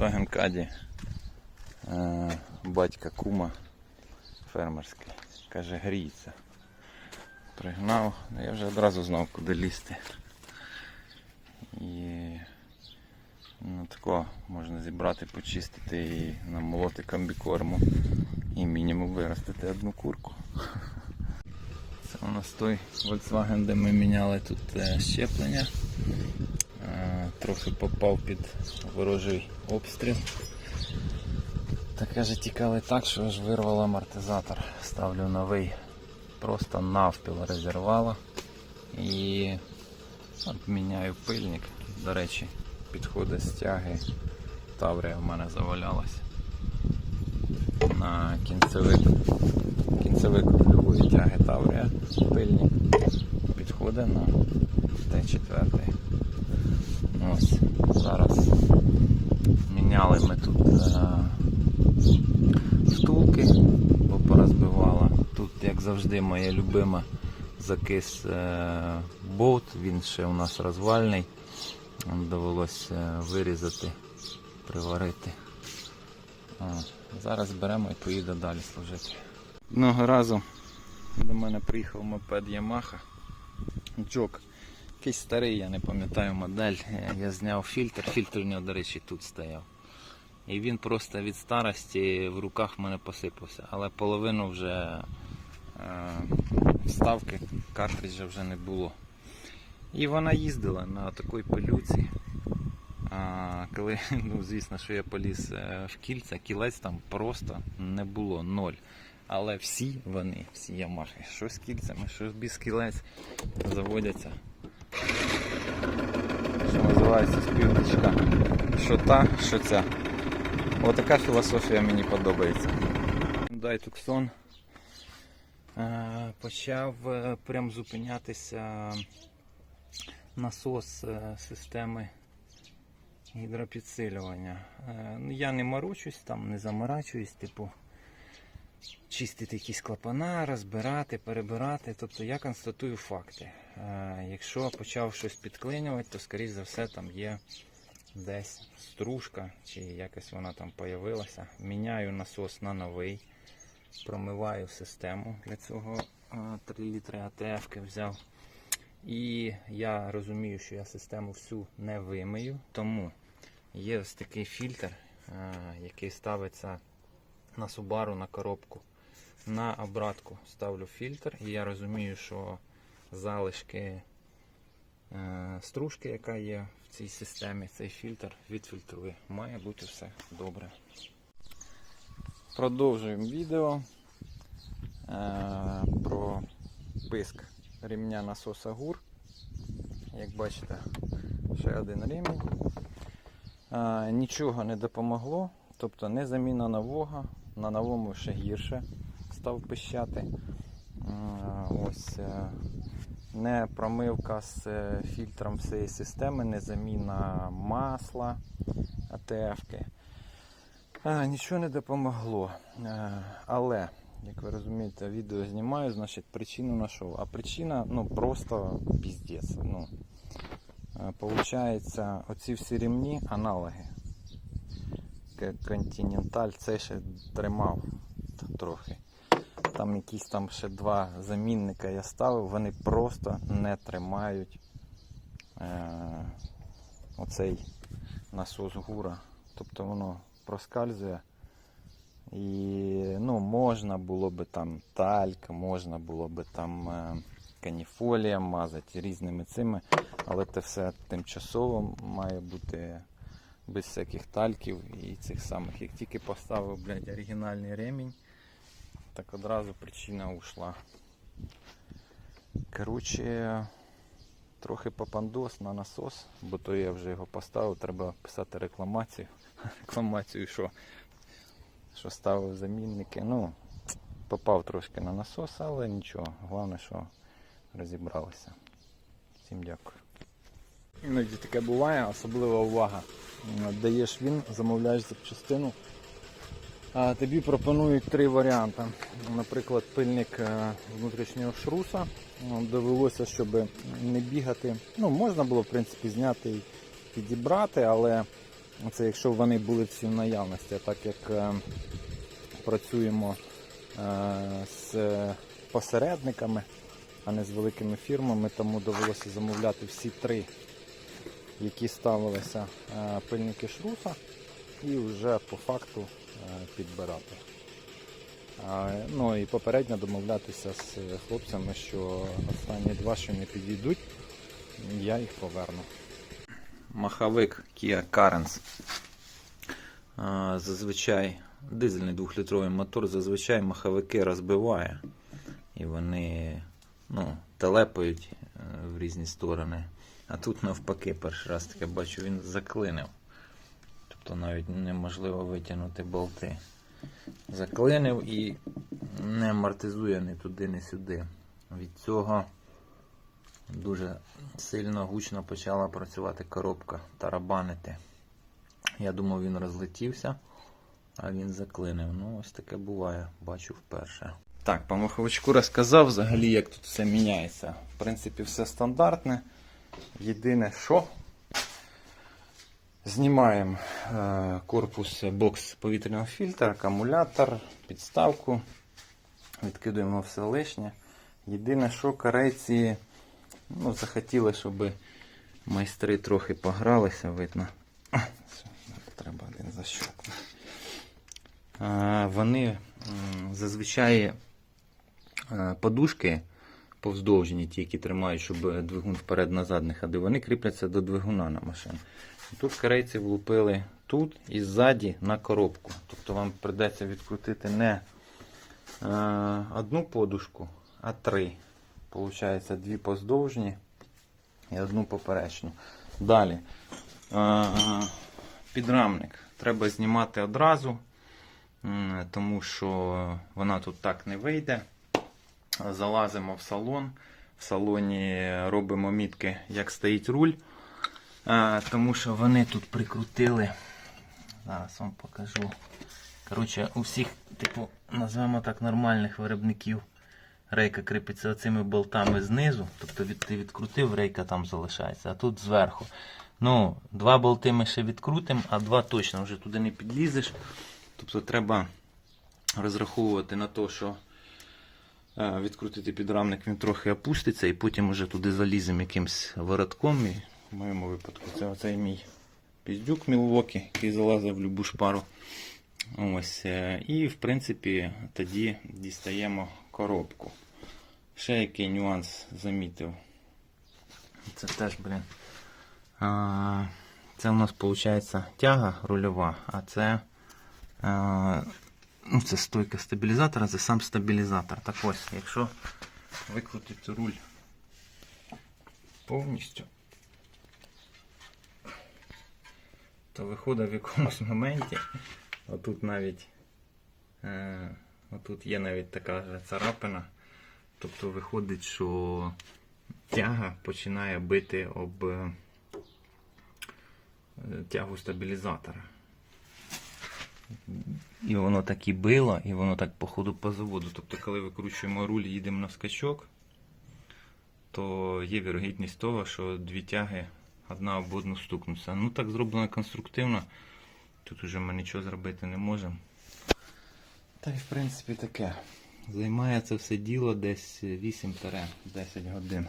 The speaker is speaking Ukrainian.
Volkswagen Caddy е, батька кума фермерський. Каже, гріється. Пригнав, ну, я вже одразу знав, куди лізти. І ну, тако можна зібрати, почистити і намолоти комбікорму. І мінімум виростити одну курку. Це у нас той Volkswagen, де ми міняли тут е, щеплення. Трохи попав під ворожий обстріл. Та каже, тікали так, що аж вирвало амортизатор. Ставлю новий, просто навпіл розірвало. І от міняю пильник. До речі, підходить стяги. Таврія в мене завалялась. На кінцевик. Кінцевик любої тяги Таврія. Пильник підходить на Т4. Ось зараз міняли ми тут е, втулки, бо порозбивала. Тут, як завжди, моя любима закис е, болт, він ще у нас розвальний. Довелося е, вирізати, приварити. А, зараз беремо і поїде далі служити. Одного разу до мене приїхав мопед Yamaha. Джок. Якийсь старий, я не пам'ятаю модель. Я зняв фільтр, фільтр у нього, до речі, тут стояв. І він просто від старості в руках в мене посипався. Але половину вже е, вставки картриджа вже не було. І вона їздила на такій пилюці. А, коли, ну, звісно, що я поліз е, в кільця, кілець там просто не було ноль. Але всі вони, всі ямахи, що з кільцями, що без кілець, заводяться що називається співничка. Що та, що ця. Отака філософія мені подобається. Hyundai Tucson е, почав е, прям зупинятися насос е, системи гідропідсилювання. Ну, Я не морочусь, там не заморачуюсь, типу чистити якісь клапана, розбирати, перебирати. Тобто я констатую факти. Е, Якщо почав щось підклинювати, то скоріш за все там є десь стружка, чи якось вона там появилася. Міняю насос на новий, промиваю систему для цього е, 3 літри АТФ взяв. І я розумію, що я систему всю не вимию, тому є ось такий фільтр, е, який ставиться на Subaru на коробку. На обратку ставлю фільтр, і я розумію, що залишки е, стружки, яка є в цій системі, цей фільтр відфільтрує. Має бути все добре. Продовжуємо відео е, про писк ремня насоса ГУР. Як бачите, ще один ремінь. Е, нічого не допомогло, тобто не заміна нового, на новому ще гірше став пищати. Ось не промивка з е, фільтром всієї системи, не заміна масла АТФ-ки. Е, Нічого не допомогло. Е, Але, як ви розумієте, відео знімаю, значить причину знайшов. А причина ну просто піздець. Ну, е, Получається, оці всі рівні аналоги. Континенталь це ще тримав трохи. Там якісь там ще два замінника я ставив, вони просто не тримають е, оцей насос гура. Тобто воно проскальзує. І ну, можна було би там тальк, можна було би там е, каніфолія мазати різними цими, але це все тимчасово має бути без всяких тальків і цих самих. Як тільки поставив блядь, оригінальний ремінь, так одразу причина ушла. Коротше, трохи попандос на насос, бо то я вже його поставив, треба писати рекламацію. Рекламацію, що, що ставив замінники. Ну, попав трошки на насос, але нічого. Головне, що розібралися. Всім дякую. Іноді таке буває, особлива увага. Даєш він, замовляєш запчастину. Тобі пропонують три варіанти. Наприклад, пильник е, внутрішнього шруса. Ну, Довелося, щоб не бігати. Ну, можна було, в принципі, зняти і підібрати, але Це якщо вони були всі в наявності, так як е, працюємо е, з посередниками, а не з великими фірмами, тому довелося замовляти всі три, які ставилися пильники шруса, і вже по факту підбирати. Ну і попередньо домовлятися з хлопцями, що останні два, що не підійдуть, я їх поверну. Маховик Kia Carens. Зазвичай дизельний двохлітровий мотор зазвичай маховики розбиває. І вони ну, телепають е, в різні сторони. А тут навпаки, перший раз таке бачу, він заклинив. Тобто навіть неможливо витягнути болти. Заклинив і не амортизує ні туди, ні сюди. Від цього дуже сильно гучно почала працювати коробка, тарабанити. Я думав, він розлетівся, а він заклинив. Ну, ось таке буває, бачу вперше. Так, по маховичку розказав взагалі, як тут все міняється. В принципі, все стандартне. Єдине, що знімаємо е, корпус бокс повітряного фільтра, акумулятор, підставку. Відкидуємо все лишнє. Єдине, що корейці ну, захотіли, щоб майстри трохи погралися, видно. Треба один защелкнути. А, Вони зазвичай е, подушки повздовжені, ті, які тримають, щоб двигун вперед-назад не ходив, вони кріпляться до двигуна на машину. Тут корейці влупили тут і ззаді на коробку. Тобто вам придеться відкрутити не е, одну подушку, а три. Получається дві поздовжні і одну поперечну. Далі. Е, підрамник треба знімати одразу, тому що вона тут так не вийде. Залазимо в салон. В салоні робимо мітки, як стоїть руль. Тому що вони тут прикрутили. Зараз вам покажу. Коротше, у всіх, типу, назвемо так, нормальних виробників. Рейка кріпиться оцими болтами знизу. Тобто від, ти відкрутив, рейка там залишається, а тут зверху. Ну, два болти ми ще відкрутимо, а два точно вже туди не підлізеш. Тобто треба розраховувати на те, що відкрутити підрамник, він трохи опуститься, і потім вже туди заліземо якимсь воротком. І в моєму випадку це оцей мій піздюк Мілвокі, який залазив в любу шпару. Ось, е, і в принципі тоді дістаємо коробку. Ще який нюанс замітив. Це теж, блін. Це у нас виходить тяга рульова, а це, ну, це стойка стабілізатора, це сам стабілізатор. Так ось, якщо викрутити руль повністю, то виходить в якомусь моменті. Отут навіть е, отут є навіть така же царапина. Тобто виходить, що тяга починає бити об е, тягу стабілізатора. І воно так і било, і воно так по ходу по заводу. Тобто, коли викручуємо руль і їдемо на скачок, то є вірогідність того, що дві тяги одна об одну стукнуться. Ну так зроблено конструктивно. Тут уже ми нічого зробити не можемо. Та й в принципі таке. Займає це все діло десь 8-10 годин.